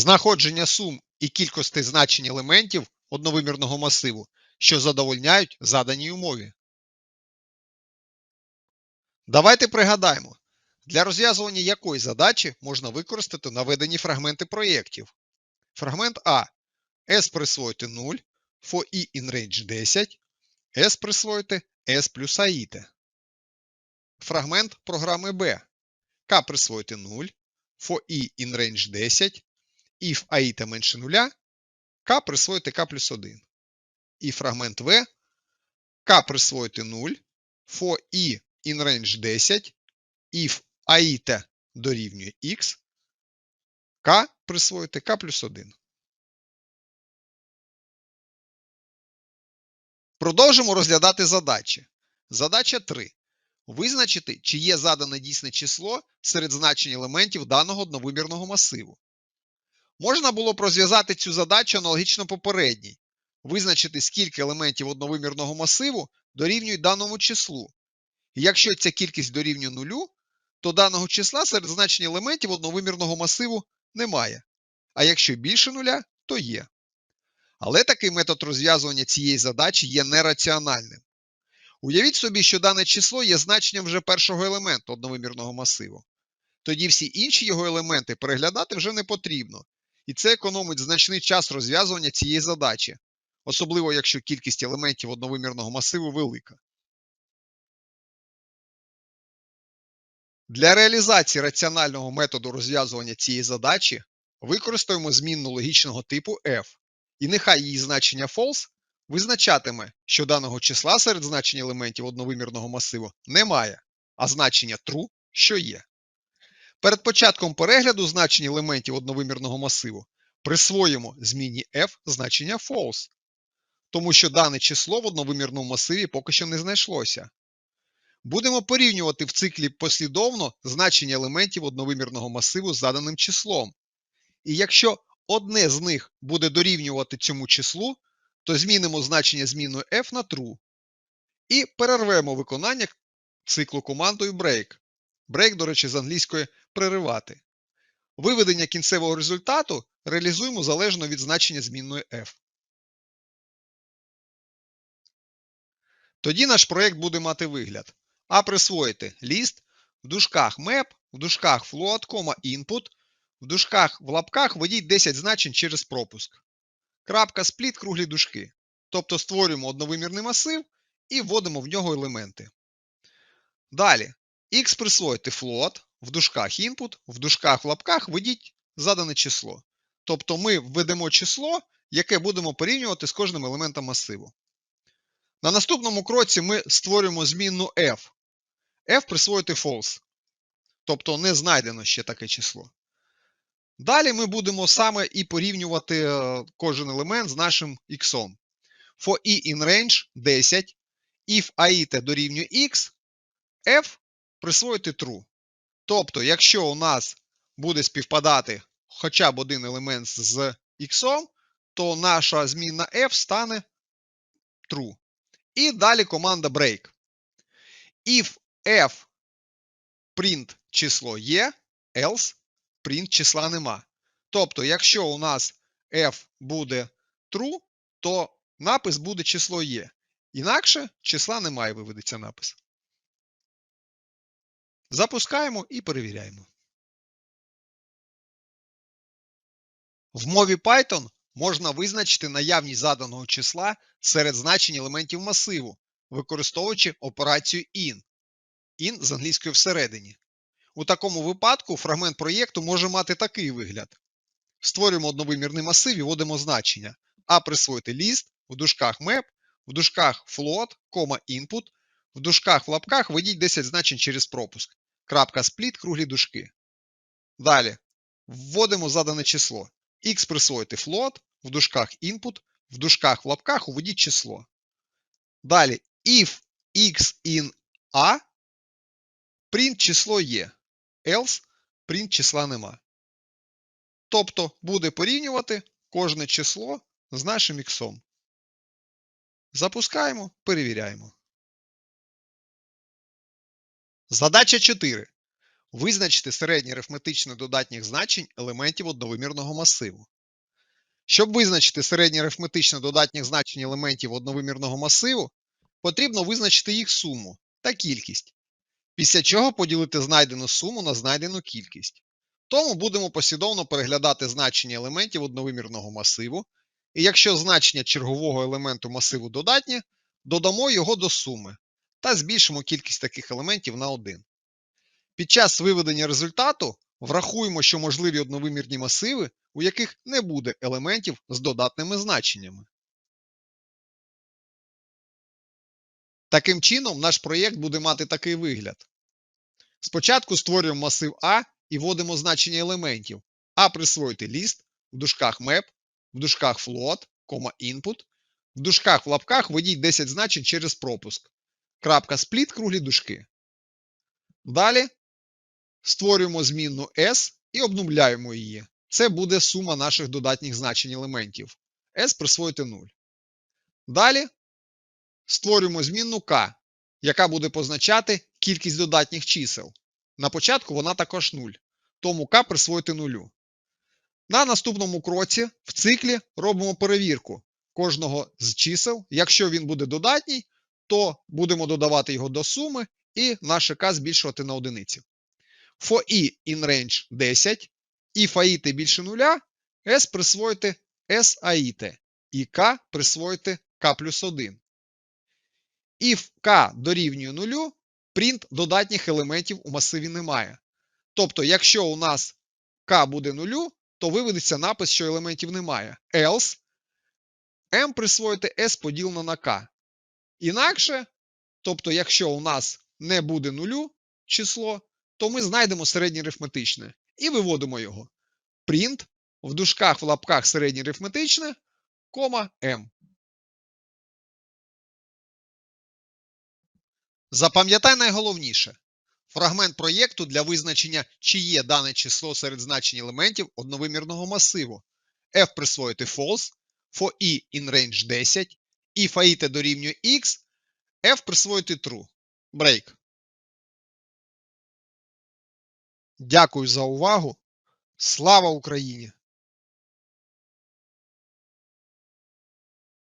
Знаходження сум і кількості значень елементів одновимірного масиву, що задовольняють заданій умові. Давайте пригадаємо, для розв'язування якої задачі можна використати наведені фрагменти проєктів. Фрагмент А. S присвоїти 0, for i in range 10, S присвоїти S плюс AIT. Фрагмент програми Б. К присвоїти 0, for i in range 10, if AIT менше 0, К присвоїти К плюс 1. І фрагмент В. К присвоїти 0, for i in range 10, if AIT дорівнює X, К присвоїти К плюс 1. Продовжимо розглядати задачі. Задача 3. Визначити, чи є задане дійсне число серед значень елементів даного одновимірного масиву. Можна було б розв'язати цю задачу аналогічно попередній. Визначити, скільки елементів одновимірного масиву дорівнюють даному числу. І якщо ця кількість дорівнює нулю, то даного числа серед значень елементів одновимірного масиву немає. А якщо більше нуля, то є. Але такий метод розв'язування цієї задачі є нераціональним. Уявіть собі, що дане число є значенням вже першого елементу одновимірного масиву. Тоді всі інші його елементи переглядати вже не потрібно, і це економить значний час розв'язування цієї задачі, особливо якщо кількість елементів одновимірного масиву велика. Для реалізації раціонального методу розв'язування цієї задачі використаємо змінну логічного типу f, і нехай її значення false визначатиме, що даного числа серед значень елементів одновимірного масиву немає, а значення true, що є. Перед початком перегляду значень елементів одновимірного масиву присвоїмо зміні f значення false, тому що дане число в одновимірному масиві поки що не знайшлося. Будемо порівнювати в циклі послідовно значення елементів одновимірного масиву з заданим числом. І якщо одне з них буде дорівнювати цьому числу, то змінимо значення зміною f на true. І перервемо виконання циклу командою break. Break, до речі, з англійської переривати. Виведення кінцевого результату реалізуємо залежно від значення змінної f. Тоді наш проєкт буде мати вигляд. А присвоїти list, в дужках map, в дужках float, input, в дужках в лапках введіть 10 значень через пропуск. Крапка спліт круглі дужки. Тобто створюємо одновимірний масив і вводимо в нього елементи. Далі, x присвоїти float, в дужках input, в дужках в лапках введіть задане число. Тобто ми введемо число, яке будемо порівнювати з кожним елементом масиву. На наступному кроці ми створюємо змінну f. f присвоїти false. Тобто не знайдено ще таке число. Далі ми будемо саме і порівнювати е, кожен елемент з нашим x. For i in range 10, if AIT дорівнює x, f присвоїти true. Тобто, якщо у нас буде співпадати хоча б один елемент з x, то наша змінна f стане true. І далі команда break. If f print число є, else print числа нема. Тобто, якщо у нас f буде true, то напис буде число є. Інакше числа немає, виведеться напис. Запускаємо і перевіряємо. В мові Python можна визначити наявність заданого числа серед значень елементів масиву, використовуючи операцію IN. IN з англійської всередині. У такому випадку фрагмент проєкту може мати такий вигляд. Створюємо одновимірний масив і вводимо значення. А присвоїти list, в дужках map, в дужках float, input, в дужках в лапках введіть 10 значень через пропуск. Крапка спліт, круглі дужки. Далі. Вводимо задане число. X присвоїти float, в дужках input, в дужках в лапках уведіть число. Далі, if x in a, print число є. Else print числа нема. Тобто буде порівнювати кожне число з нашим x. Запускаємо, перевіряємо. Задача 4. Визначте середнє арифметичне додатніх значень елементів одновимірного масиву. Щоб визначити середнє арифметичне додатніх значень елементів одновимірного масиву, потрібно визначити їх суму та кількість, після чого поділити знайдену суму на знайдену кількість. Тому будемо послідовно переглядати значення елементів одновимірного масиву, і якщо значення чергового елементу масиву додатнє, додамо його до суми та збільшимо кількість таких елементів на 1. Під час виведення результату врахуємо, що можливі одновимірні масиви, у яких не буде елементів з додатними значеннями. Таким чином, наш проєкт буде мати такий вигляд. Спочатку створюємо масив А і вводимо значення елементів. А присвоїти ліст, в дужках map, в дужках float, input, в дужках в лапках введіть 10 значень через пропуск. Крапка спліт круглі дужки. Далі створюємо змінну S і обнуляємо її. Це буде сума наших додатніх значень елементів. S присвоїти 0. Далі створюємо змінну K, яка буде позначати кількість додатніх чисел. На початку вона також 0, тому K присвоїти 0. На наступному кроці в циклі робимо перевірку кожного з чисел. Якщо він буде додатній, то будемо додавати його до суми і наше K збільшувати на одиницю. For i in range 10, if аїти більше нуля, s присвоїти s аїти і k присвоїти k плюс 1. If k дорівнює нулю, print додатніх елементів у масиві немає. Тобто, якщо у нас k буде нулю, то виведеться напис, що елементів немає. Else m присвоїти s поділено на k. Інакше, тобто, якщо у нас не буде нулю число, то ми знайдемо середнє арифметичне і виводимо його. Print в дужках в лапках середнє арифметичне, кома m. Запам'ятай найголовніше. Фрагмент проєкту для визначення, чи є дане число серед значень елементів одновимірного масиву. f присвоїти false, for i in range 10, if aite дорівнює x, f присвоїти true. Break. Дякую за увагу. Слава Україні!